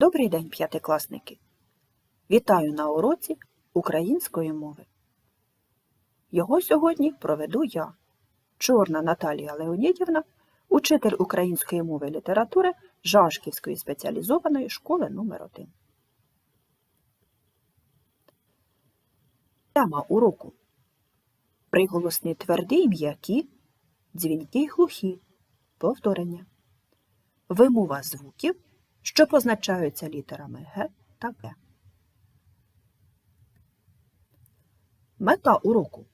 Добрий день, п'ятикласники! Вітаю на уроці української мови. Його сьогодні проведу я, Чорна Наталія Леонідівна, учитель української мови і літератури Жашківської спеціалізованої школи номер 1 Тема уроку Приголосні тверді м'які, дзвінки й глухі, повторення. Вимова звуків що позначаються літерами Г та Г. Мета уроку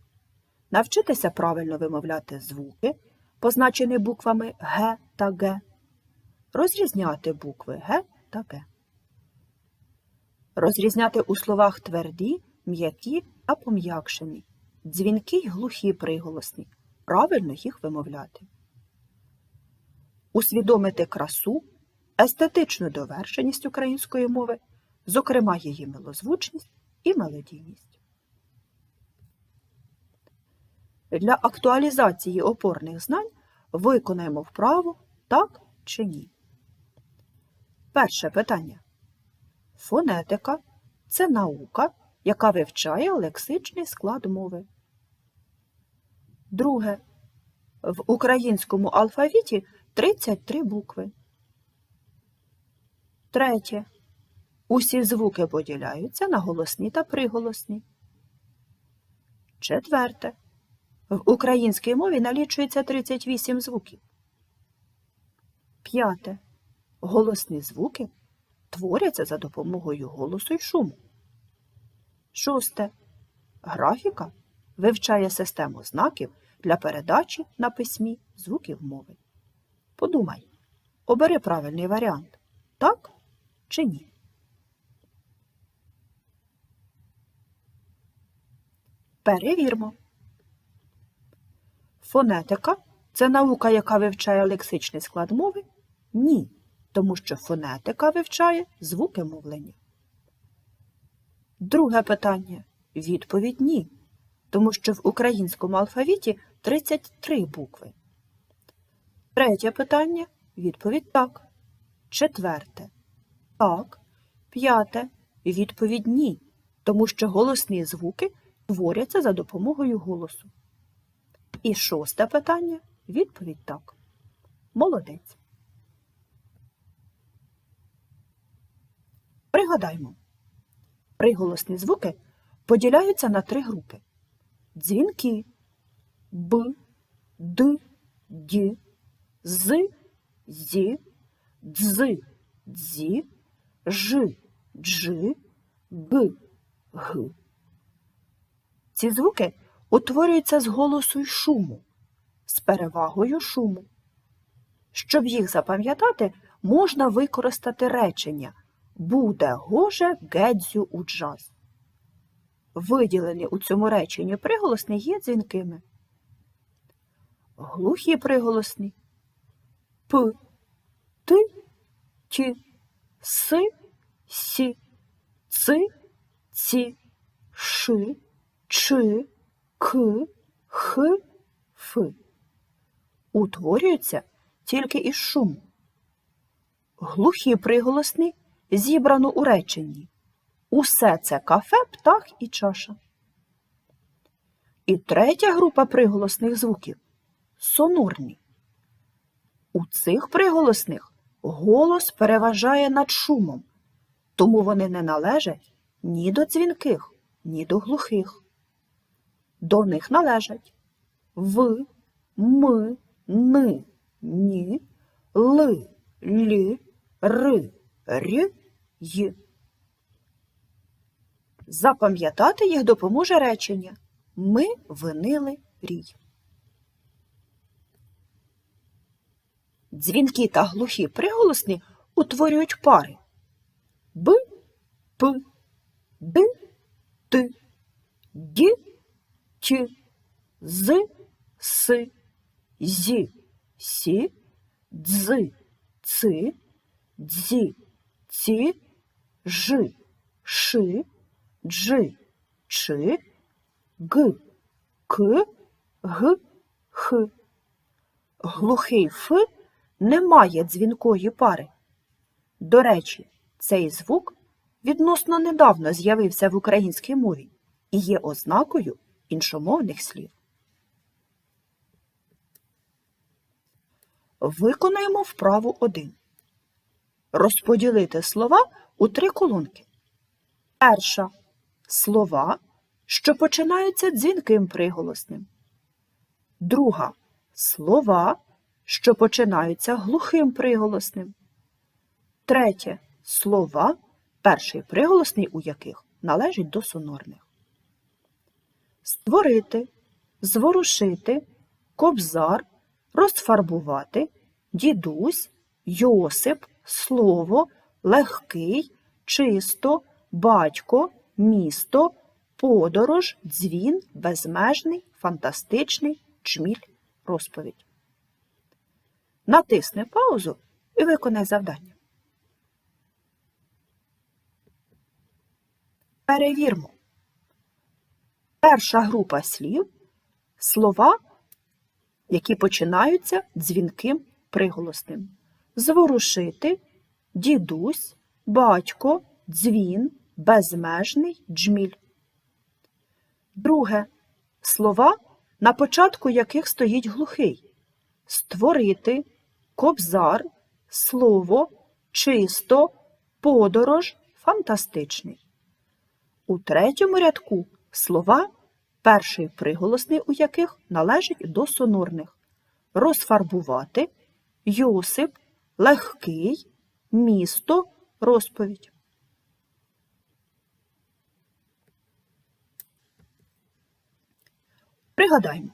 навчитися правильно вимовляти звуки, позначені буквами Г та Г, розрізняти букви Г та Г. Розрізняти у словах тверді, м'які та пом'якшені, дзвінкі й глухі приголосні, правильно їх вимовляти. Усвідомити красу естетичну довершеність української мови, зокрема її милозвучність і мелодійність. Для актуалізації опорних знань виконаємо вправу так чи ні. Перше питання. Фонетика це наука, яка вивчає лексичний склад мови. Друге. В українському алфавіті 33 букви. Третє. Усі звуки поділяються на голосні та приголосні. Четверте. В українській мові налічується 38 звуків. П'яте. Голосні звуки творяться за допомогою голосу й шуму. Шосте. Графіка вивчає систему знаків для передачі на письмі звуків мови. Подумай, обери правильний варіант. Так чи ні? Перевірмо. Фонетика це наука, яка вивчає лексичний склад мови? Ні, тому що фонетика вивчає звуки мовлення. Друге питання. Відповідь ні, тому що в українському алфавіті 33 букви. Третє питання. Відповідь так. Четверте. Так. П'яте. Відповідь ні, тому що голосні звуки творяться за допомогою голосу. І шосте питання. Відповідь так. Молодець. Пригадаймо. Приголосні звуки поділяються на три групи. Дзвінки Б, Д, Д, З, Зі, Дз, Дзі, Ж, Дж, Г, Г. Ці звуки утворюються з голосу й шуму, з перевагою шуму. Щоб їх запам'ятати, можна використати речення Буде гоже гедзю у джаз. Виділені у цьому реченні приголосні є дзвінкими. Глухі приголосні П, Т, Т, С, Сі, Ц, Ці, Ш, Ч, К, Х, Ф. Утворюються тільки із шуму. Глухі приголосні зібрано у реченні. Усе це кафе, птах і чаша. І третя група приголосних звуків сонорні. У цих приголосних голос переважає над шумом, тому вони не належать ні до дзвінких, ні до глухих. До них належать в, м, н, ні, л, лі, р, р, й. Запам'ятати їх допоможе речення Ми винили рій. Дзвінки та глухі приголосні утворюють пари Б, П, Д, Т, Д, Т, З, С, Зі, Сі, Дз, Ц, Дзі, Ці, Ж, Ши, Дж, Ч, Г, К, Г, Х. Глухий Ф не має дзвінкої пари. До речі, Цей звук відносно недавно з'явився в українській мові і є ознакою іншомовних слів. Виконуємо вправу 1. Розподілити слова у три колонки. Перша слова, що починаються дзвінким приголосним. Друга слова, що починаються глухим приголосним. Третє слова, перший приголосний у яких належить до сонорних. Створити, зворушити, кобзар, розфарбувати, дідусь, Йосип, слово, легкий, чисто, батько, місто, подорож, дзвін, безмежний, фантастичний, чміль, розповідь. Натисни паузу і виконай завдання. Перевірмо. Перша група слів слова, які починаються дзвінким приголосним. Зворушити, дідусь, батько, дзвін, безмежний, джміль. Друге слова, на початку яких стоїть глухий. Створити, кобзар, слово, чисто, подорож, фантастичний. У третьому рядку слова, перший приголосний у яких належить до сонорних. Розфарбувати, Йосип, легкий, місто, розповідь. Пригадаймо.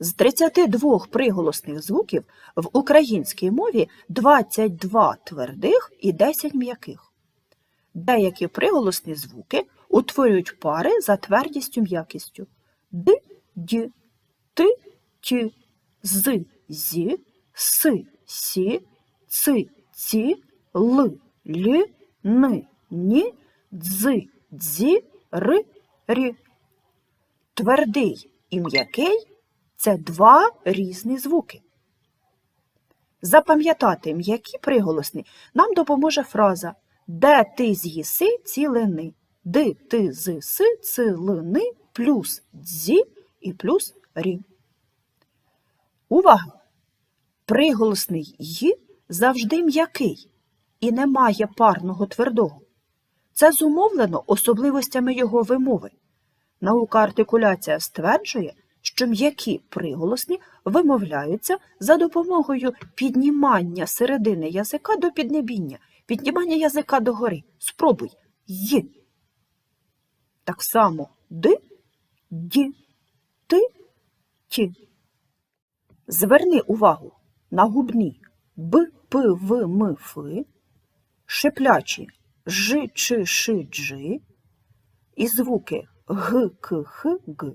З 32 приголосних звуків в українській мові 22 твердих і 10 м'яких. Деякі приголосні звуки утворюють пари за твердістю м'якістю д, д, т, т, з, зі, с, сі, ц, ці, л, л, н, ні, дз, дзі, р, рі. Твердий і м'який це два різні звуки. Запам'ятати м'які приголосні нам допоможе фраза Де ти з'їси цілини, Ди ти зиси цилини плюс дзі і плюс рі. Увага! Приголосний «й» завжди м'який і не має парного твердого. Це зумовлено особливостями його вимови. Наука артикуляція стверджує, що м'які приголосні вимовляються за допомогою піднімання середини язика до піднебіння, піднімання язика догори. Спробуй «й». Так само ди, ді, ти, ті. Зверни увагу на губні б, п, в, м, ф, шиплячі ж, ч, ш, джи і звуки г, к, х, г.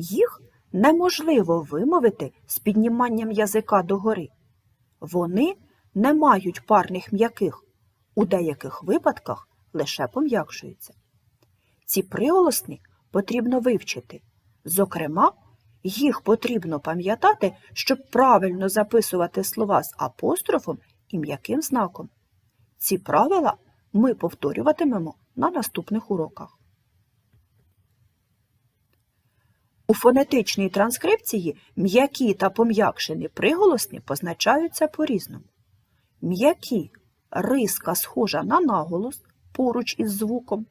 Їх неможливо вимовити з підніманням язика догори. Вони не мають парних м'яких, у деяких випадках лише пом'якшуються. Ці приголосні потрібно вивчити. Зокрема, їх потрібно пам'ятати, щоб правильно записувати слова з апострофом і м'яким знаком. Ці правила ми повторюватимемо на наступних уроках. У фонетичній транскрипції м'які та пом'якшені приголосні позначаються по-різному. М'які риска схожа на наголос поруч із звуком.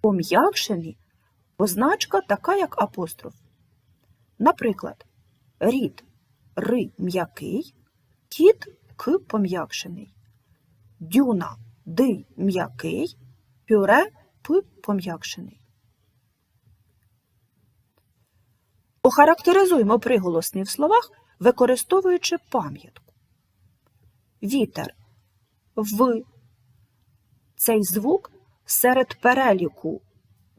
Пом'якшені позначка така, як апостроф. Наприклад, рід ри м'який, кіт к пом'якшений, дюна ди м'який, пюре п пом'якшений. Охарактеризуємо приголосні в словах, використовуючи пам'ятку. Вітер в цей звук серед переліку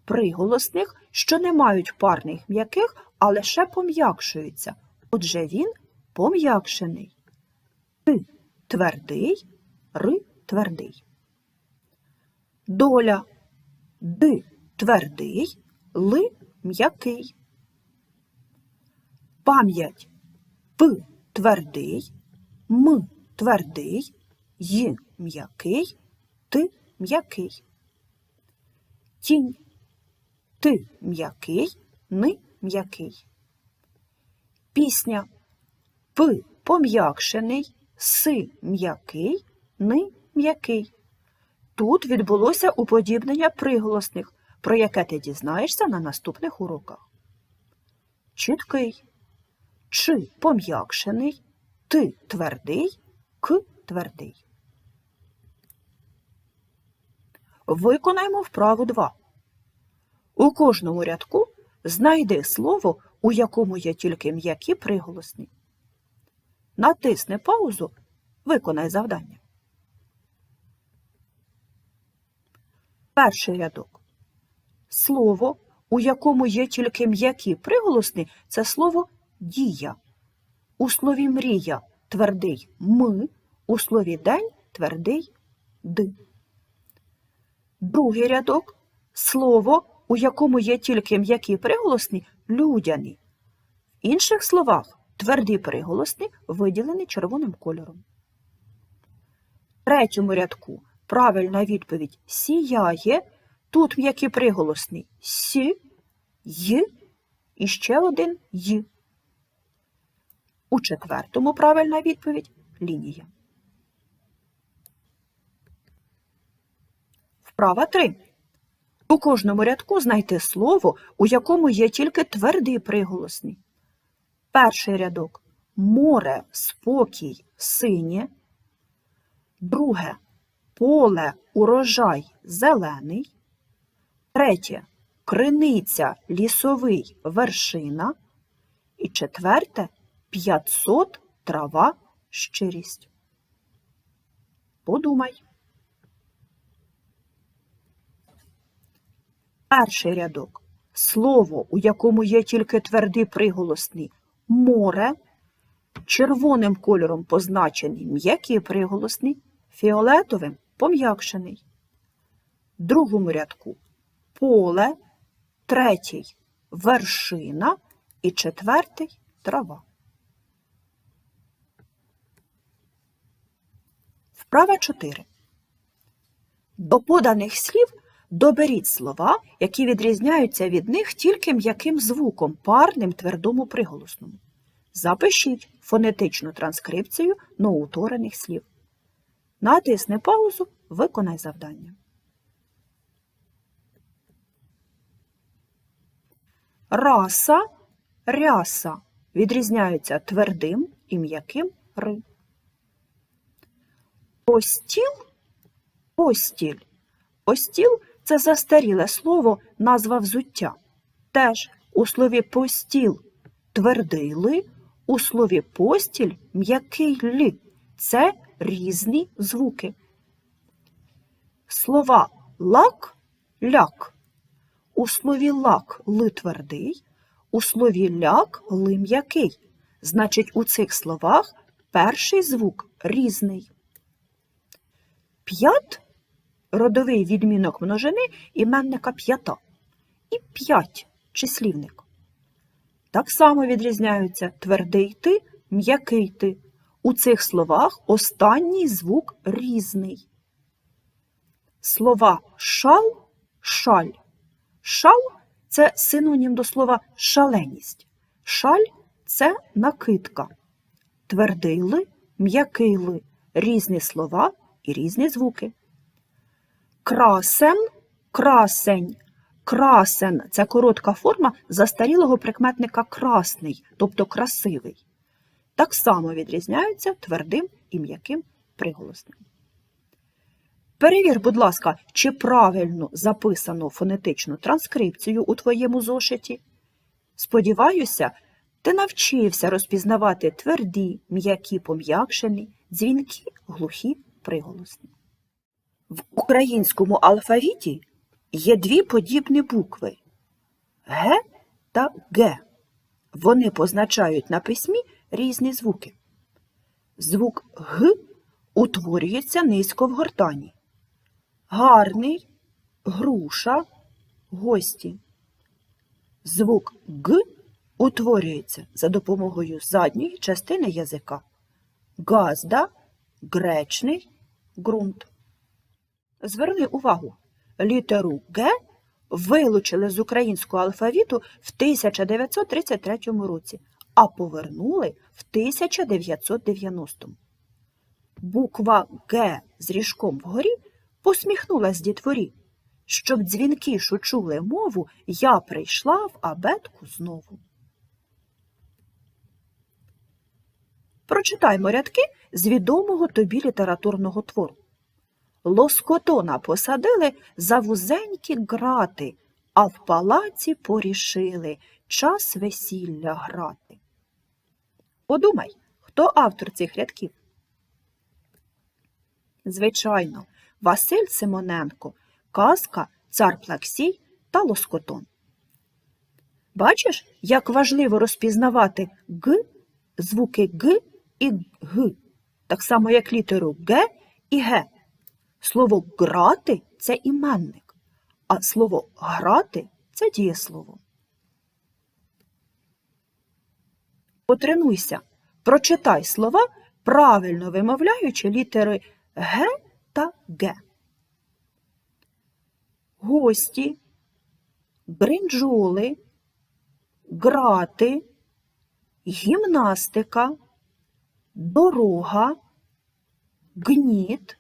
приголосних, що не мають парних м'яких, а лише пом'якшуються. Отже, він пом'якшений. Т твердий, ри твердий. Доля Д твердий, ли м'який. Пам'ять П твердий, М твердий, Й м'який, ти м'який. Тінь. Ти м'який, ни м'який. Пісня. Пи пом'якшений, си м'який, ни м'який. Тут відбулося уподібнення приголосних, про яке ти дізнаєшся на наступних уроках. Чіткий. Чи пом'якшений, ти твердий, к твердий. Виконаймо вправу 2. У кожному рядку знайди слово, у якому є тільки м'які приголосні. Натисни паузу, виконай завдання. Перший рядок. Слово, у якому є тільки м'які приголосні, це слово дія. У слові мрія твердий ми, у слові день твердий ди. Другий рядок слово, у якому є тільки м'які приголосні, людяний. В інших словах тверді приголосні виділені червоним кольором. В третьому рядку правильна відповідь сіяє. Тут м'які приголосні сі, й і ще один й. У четвертому правильна відповідь лінія. Вправа 3. У кожному рядку знайти слово, у якому є тільки твердий приголосний. Перший рядок море, спокій, синє. Друге поле, урожай, зелений. Третє криниця, лісовий, вершина. І четверте 500 трава, щирість. Подумай. Перший рядок. Слово, у якому є тільки твердий приголосний море, червоним кольором позначений м'який приголосний, фіолетовим пом'якшений. Другому рядку поле, третій вершина і четвертий трава. Вправа 4. До поданих слів доберіть слова, які відрізняються від них тільки м'яким звуком, парним твердому приголосному. Запишіть фонетичну транскрипцію новоутворених слів. Натисни паузу, виконай завдання. Раса, ряса відрізняються твердим і м'яким ри. Постіл постіль. Постіл це застаріле слово, назва взуття. Теж у слові постіл твердий ли, у слові постіль м'який ли. Це різні звуки. Слова лак ляк. У слові лак ли твердий, у слові ляк ли м'який. Значить, у цих словах перший звук різний. П'ят родовий відмінок множини іменника п'ята. І п'ять числівник. Так само відрізняються твердий ти, м'який ти. У цих словах останній звук різний. Слова шал, шаль. Шал це синонім до слова шаленість. Шаль це накидка. Твердий ли, м'який ли, різні слова і різні звуки. Красен, красень. Красен це коротка форма застарілого прикметника красний, тобто красивий. Так само відрізняються твердим і м'яким приголосним. Перевір, будь ласка, чи правильно записано фонетичну транскрипцію у твоєму зошиті. Сподіваюся, ти навчився розпізнавати тверді, м'які пом'якшені, дзвінкі, глухі приголосні. В українському алфавіті є дві подібні букви Г та Г. Вони позначають на письмі різні звуки. Звук Г утворюється низько в гортані. Гарний, груша, гості. Звук Г утворюється за допомогою задньої частини язика. Газда, гречний, ґрунт. Зверни увагу, літеру Г вилучили з українського алфавіту в 1933 році, а повернули в 1990. Буква Г з ріжком вгорі посміхнулась дітворі. Щоб дзвінкішу чули мову, я прийшла в абетку знову. Прочитаймо рядки з відомого тобі літературного твору. Лоскотона посадили за вузенькі грати, а в палаці порішили час весілля грати. Подумай, хто автор цих рядків? Звичайно, Василь Симоненко, казка Цар Плаксій та Лоскотон. Бачиш, як важливо розпізнавати г, звуки г і г, так само як літеру г і г. Слово грати це іменник, а слово грати це дієслово. Потренуйся, прочитай слова, правильно вимовляючи літери г та г. Гості, бринджоли, грати, гімнастика, дорога, гніт,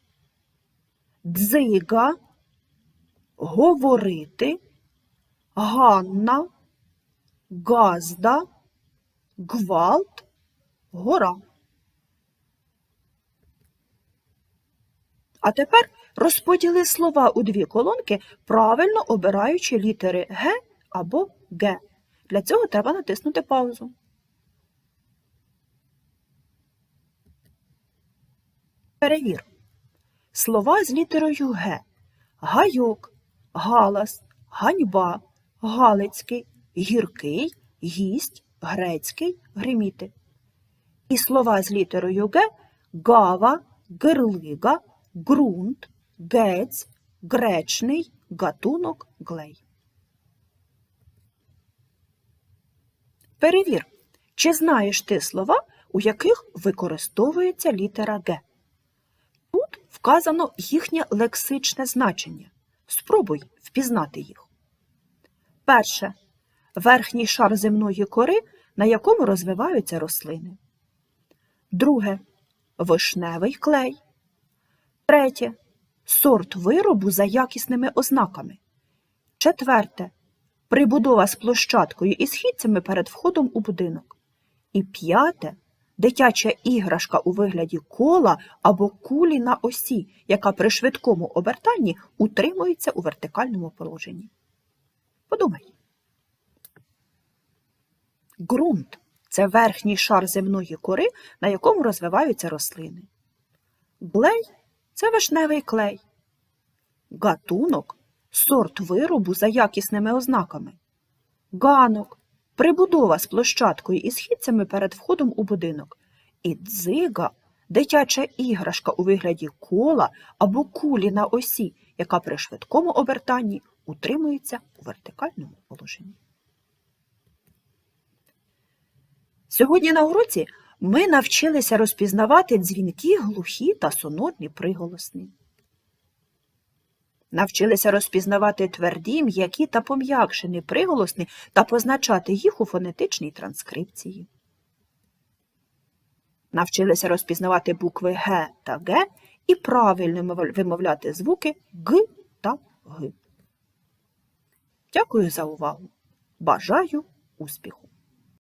дзига, говорити, Ганна, газда, гвалт, гора. А тепер розподіли слова у дві колонки, правильно обираючи літери Г або Г. Для цього треба натиснути паузу. Перевір. Слова з літерою Г. Гайок, галас, ганьба, галицький, гіркий, гість, грецький, гриміти. І слова з літерою Г гава, гирлига, ґрунт, гець, гречний, гатунок, глей. Перевір, чи знаєш ти слова, у яких використовується літера Г. Вказано їхнє лексичне значення. Спробуй впізнати їх. Перше. Верхній шар земної кори, на якому розвиваються рослини. Друге. Вишневий клей. Третє. Сорт виробу за якісними ознаками. Четверте. Прибудова з площадкою і східцями перед входом у будинок. І п'яте дитяча іграшка у вигляді кола або кулі на осі, яка при швидкому обертанні утримується у вертикальному положенні. Подумай. Ґрунт це верхній шар земної кори, на якому розвиваються рослини. Глей це вишневий клей. Гатунок сорт виробу за якісними ознаками. Ганок прибудова з площадкою і східцями перед входом у будинок. І дзига дитяча іграшка у вигляді кола або кулі на осі, яка при швидкому обертанні утримується у вертикальному положенні. Сьогодні на уроці ми навчилися розпізнавати дзвінки, глухі та сонорні приголосні. Навчилися розпізнавати тверді, м'які та пом'якшені приголосні та позначати їх у фонетичній транскрипції. Навчилися розпізнавати букви Г та Г і правильно вимовляти звуки Г та Г. Дякую за увагу. Бажаю успіху!